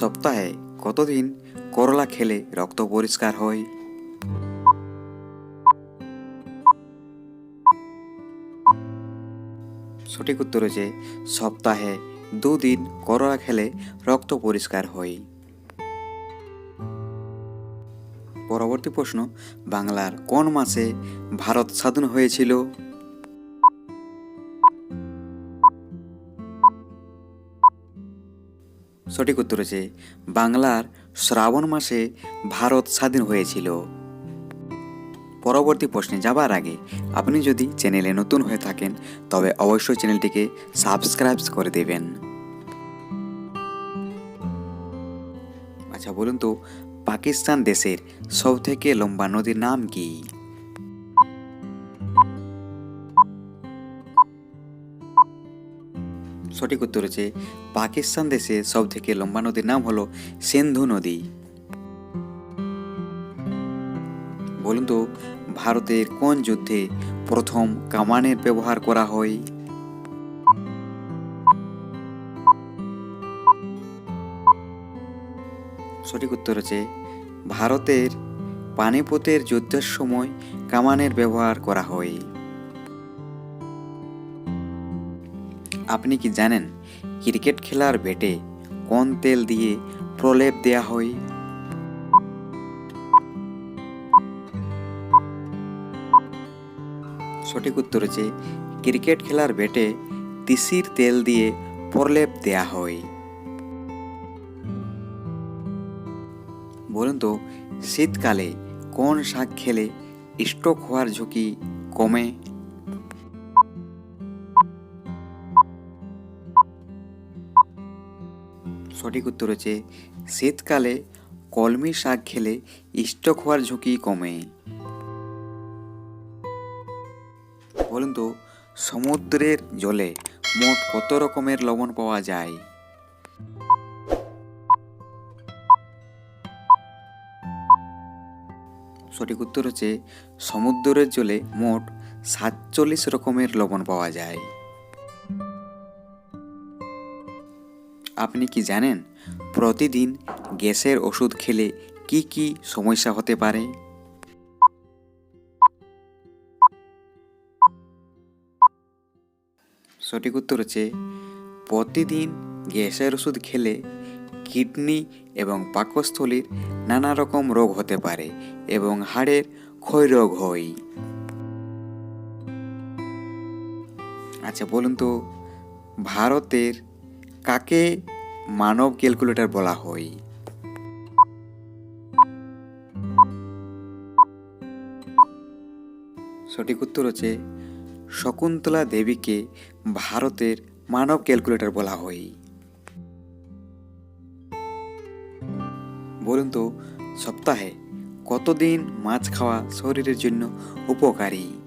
সপ্তাহে কতদিন করলা খেলে রক্ত পরিষ্কার হয়? সঠিক উত্তর হচ্ছে সপ্তাহে দুদিন করলা খেলে রক্ত পরিষ্কার হয়। পরবর্তী প্রশ্ন, বাংলার কোন মাসে ভারত স্বাধীন হয়েছিল? সঠিক উত্তর হচ্ছে বাংলার শ্রাবণ মাসে ভারত স্বাধীন হয়েছিল। পরবর্তী প্রশ্নে যাবার আগে আপনি যদি চ্যানেলে নতুন হয়ে থাকেন, তবে অবশ্যই চ্যানেলটিকে সাবস্ক্রাইব করে দেবেন। আচ্ছা বলুন তো, পাকিস্তান দেশের সবথেকে লম্বা নদীর নাম কি? সঠিক উত্তর হচ্ছে পাকিস্তান দেশে সব থেকে লম্বা নদীর নাম হলো সিন্ধু নদী। বলুন তো, ভারতের কোন যুদ্ধে প্রথম কামানের ব্যবহার করা হয়? সঠিক উত্তর হচ্ছে ভারতের পানিপথের যুদ্ধের সময় কামানের ব্যবহার করা হয়। আপনি কি জানেন ক্রিকেট খেলার ব্যাটে কোন তেল দিয়ে প্রলেপ দেয়া হয়? সঠিক উত্তর হচ্ছে ক্রিকেট খেলার ব্যাটে তিসির তেল দিয়ে প্রলেপ দেয়া হয়। বলুন তো, শীতকালে কোন শাক খেলে স্ট্রোক হওয়ার ঝুঁকি কমে? সঠিক উত্তর হচ্ছে, শীতকালে কলমি শাক খেলে স্টক হওয়ার ঝুঁকি কমে। বলুন তো, সমুদ্রের জলে মোট কত রকমের লবণ পাওয়া যায়? সঠিক উত্তর হচ্ছে, সমুদ্রের জলে মোট সাতচল্লিশ রকমের লবণ পাওয়া যায়। আপনি কি জানেন প্রতিদিন গ্যাসের ওষুধ খেলে কি কি সমস্যা হতে পারে? সঠিক উত্তর হচ্ছে প্রতিদিন গ্যাসের ওষুধ খেলে কিডনি এবং পাকস্থলীর নানা রকম রোগ হতে পারে এবং হাড়ের ক্ষয় রোগ হয়। আচ্ছা বলুন তো, ভারতের কাকে মানব ক্যালকুলেটর বলা হয়? সঠিক উত্তর হচ্ছে শকুন্তলা দেবীকে ভারতের মানব ক্যালকুলেটর বলা হয়। বলুন তো, সপ্তাহে কতদিন মাছ খাওয়া শরীরের জন্য উপকারী?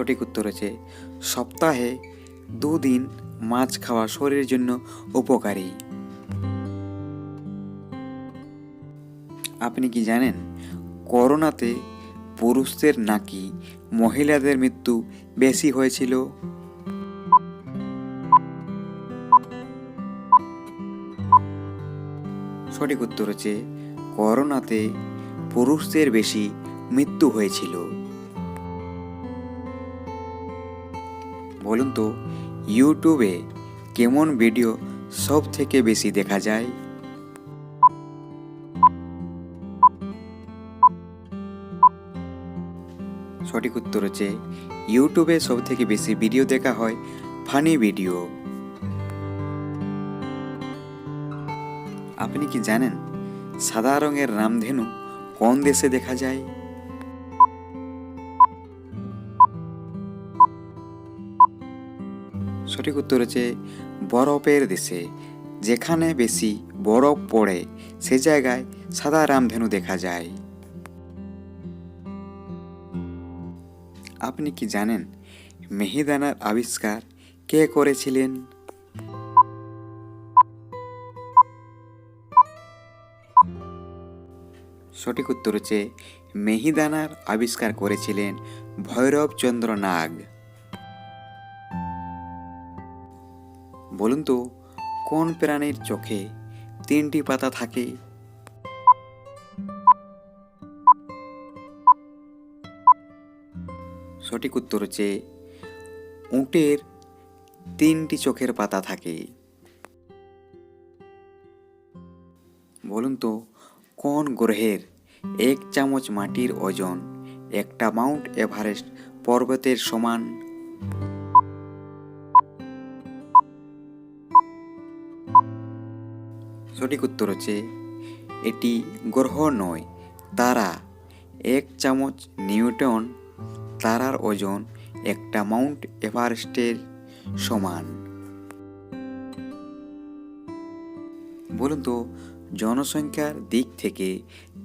সঠিক উত্তর হচ্ছে সপ্তাহে দুদিন মাছ খাওয়া শরীরের জন্য উপকারী। আপনি কি জানেন করোনাতে পুরুষদের নাকি মহিলাদের মৃত্যু বেশি হয়েছিল? সঠিক উত্তর হচ্ছে করোনাতে পুরুষদের বেশি মৃত্যু হয়েছিল। বলুন তো ইউটিউবে কেমন ভিডিও সব থেকে বেশি দেখা যায়? সঠিক উত্তর হচ্ছে ইউটিউবে সব থেকে বেশি ভিডিও দেখা হয় ফানি ভিডিও আপনি কি জানেন সাদা রঙের রামধেনু কোন দেশে দেখা যায়? সঠিক উত্তর হচ্ছে বরফের দেশে। যেখানে বেশি বরফ পড়ে, সে জায়গায় সাদা রামধেনু দেখা যায়। আপনি কি জানেন মেহিদানার আবিষ্কার কে করেছিলেন? সঠিক উত্তর হচ্ছে মেহিদানার আবিষ্কার করেছিলেন ভৈরবচন্দ্র নাগ। বলুন তো, কোন প্রাণীর চোখে তিনটি পাতা থাকে? সঠিক উত্তর হচ্ছে, উটের তিনটি চোখের পাতা থাকে। বলুন তো, কোন গ্রহের এক চামচ মাটির ওজন একটা মাউন্ট এভারেস্ট পর্বতের সমান? সঠিক উত্তর হচ্ছে, এটি গ্রহ নয়, তারা এক চামচ নিউটন, তারার ওজন একটা মাউন্ট এভারেস্টের সমান। বলুন তো, জনসংখ্যার দিক থেকে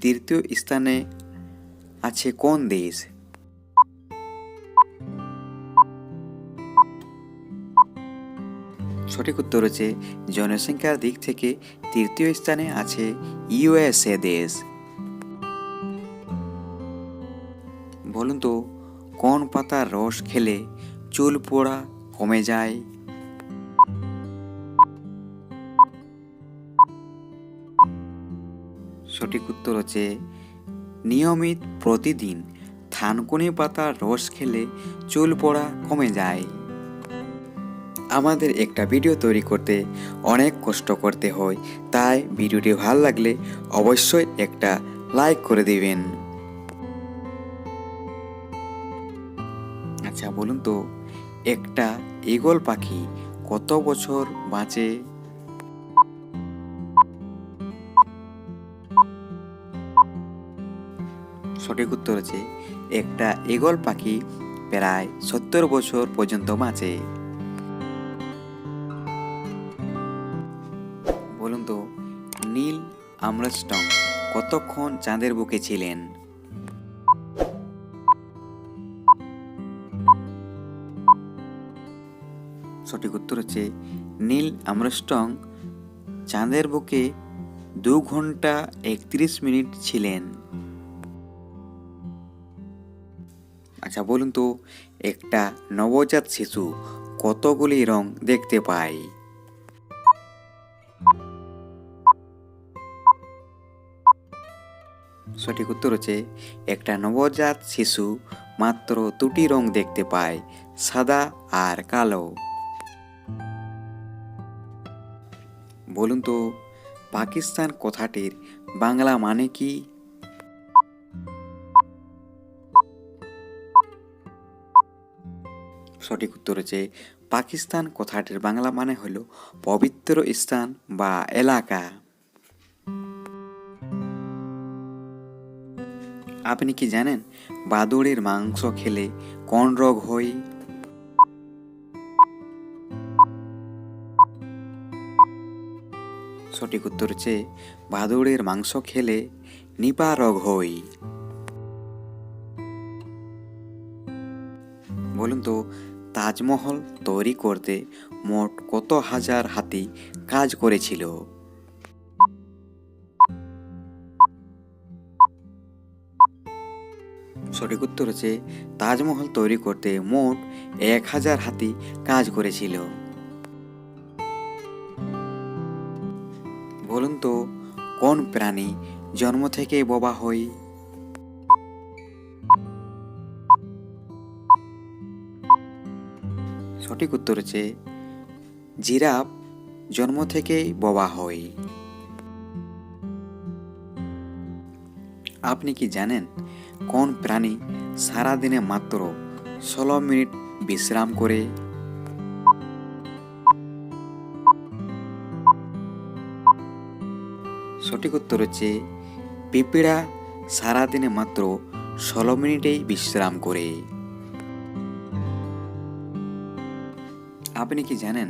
তৃতীয় স্থানে আছে কোন দেশ? সঠিক উত্তর হচ্ছে জনসংখ্যার দিক থেকে তৃতীয় স্থানে আছে ইউএসএ দেশ। বলুন তো, কোন পাতার রস খেলে চুল পোড়া কমে যায়? সঠিক উত্তর হচ্ছে নিয়মিত প্রতিদিন থানকুনি পাতার রস খেলে চুল পড়া কমে যায়। আমাদের একটা ভিডিও তৈরি করতে অনেক কষ্ট করতে হয়। তাই ভিডিওটি ভালো লাগলে অবশ্যই একটা লাইক করে দিবেন। আচ্ছা বলুন তো, একটা ঈগল পাখি কত বছর বাঁচে? সঠিক উত্তর হচ্ছে, একটা ঈগল পাখি প্রায় সত্তর বছর পর্যন্ত বাঁচে। আমরস্টং কতক্ষণ চাঁদের বুকে ছিলেন? সঠিক উত্তর হচ্ছে নীল আমরস্টং চাঁদের বুকে দু ঘণ্টা একত্রিশ মিনিট ছিলেন। আচ্ছা বলুন তো, একটা নবজাত শিশু কতগুলি রং দেখতে পায়? সঠিক উত্তর হচ্ছে, একটা নবজাত শিশু মাত্র দুটি রং দেখতে পায়, সাদা আর কালো। বলুন তো, পাকিস্তান কথাটির বাংলা মানে কি? সঠিক উত্তর হচ্ছে, পাকিস্তান কথাটির বাংলা মানে হল পবিত্র স্থান বা এলাকা। আপনি কি জানেন বাদুড়ের মাংস খেলে কোন রোগ হয়? সঠিক উত্তর হচ্ছে বাদুড়ের মাংস খেলে নিপা রোগ হয়। বলুন তো, তাজমহল তৈরি করতে মোট কত হাজার হাতি কাজ করেছিল? উত্তর হচ্ছে তাজমহল তৈরি করতে মোট এক হাজার হাতি কাজ করেছিল। বলুন তো, কোন প্রাণী জন্ম থেকেই বোবা হয়? সঠিক উত্তর হচ্ছে, জিরাফ জন্ম থেকেই বোবা হয়। আপনি কি জানেন কোন প্রাণী সারাদিনে মাত্র ষোলো মিনিট বিশ্রাম করে। সঠিক উত্তর হচ্ছে, পিঁপড়া সারাদিনে মাত্র ষোলো মিনিটেই বিশ্রাম করে। আপনি কি জানেন,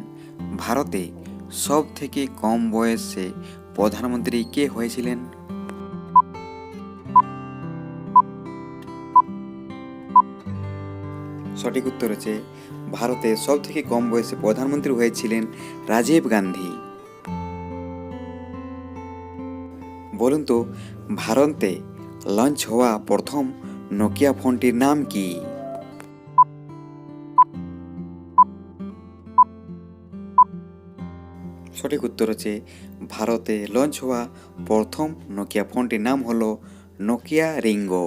ভারতে সব থেকে কম বয়সে প্রধানমন্ত্রী কে হয়েছিলেন? সঠিক উত্তর হচ্ছে ভারতে সব থেকে কম বয়সে প্রধানমন্ত্রী হয়েছিলেন রাজীব গান্ধী। বলুন তো, ভারতে লঞ্চ হওয়া প্রথম নোকিয়া ফোনটির নাম কি? সঠিক উত্তর হচ্ছে, ভারতে লঞ্চ হওয়া প্রথম নোকিয়া ফোনটির নাম হলো নোকিয়া রিঙ্গো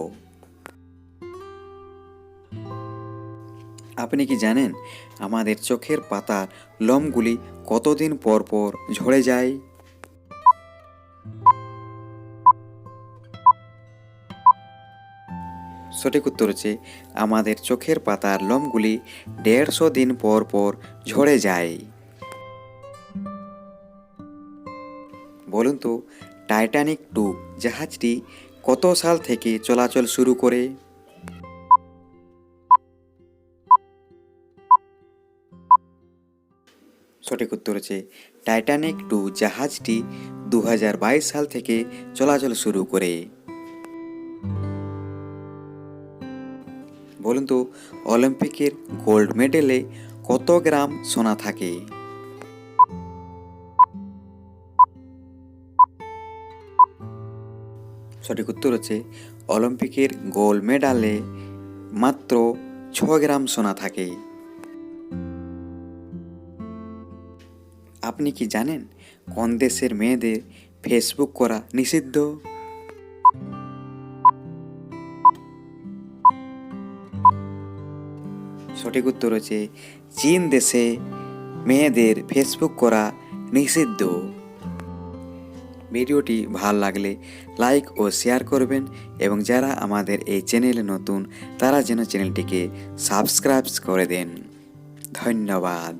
আপনি কি জানেন আমাদের চোখের পাতার লোমগুলি কতদিন পর পর ঝরে যায়? সঠিক উত্তর হচ্ছে আমাদের চোখের পাতার লোমগুলি দেড়শো দিন পর পর ঝরে যায়। বলুন তো, টাইটানিক টু জাহাজটি কত সাল থেকে চলাচল শুরু করে? সঠিক উত্তর হচ্ছে টাইটানিক টু জাহাজটি দু হাজার বাইশ সাল থেকে চলাচল শুরু করে। বলুন তো, অলিম্পিকের গোল্ড মেডেলে কত গ্রাম সোনা থাকে? সঠিক উত্তর হচ্ছে, অলিম্পিকের গোল্ড মেডালে মাত্র ছ গ্রাম সোনা থাকে। আপনি কি জানেন কোন দেশের মেয়েদের ফেসবুক করা নিষিদ্ধ? সঠিক উত্তর হচ্ছে, চীন দেশে মেয়েদের ফেসবুক করা নিষিদ্ধ। ভিডিওটি ভালো লাগলে লাইক ও শেয়ার করবেন এবং যারা আমাদের এই চ্যানেলে নতুন, তারা যেন চ্যানেলটিকে সাবস্ক্রাইব করে দেন। ধন্যবাদ।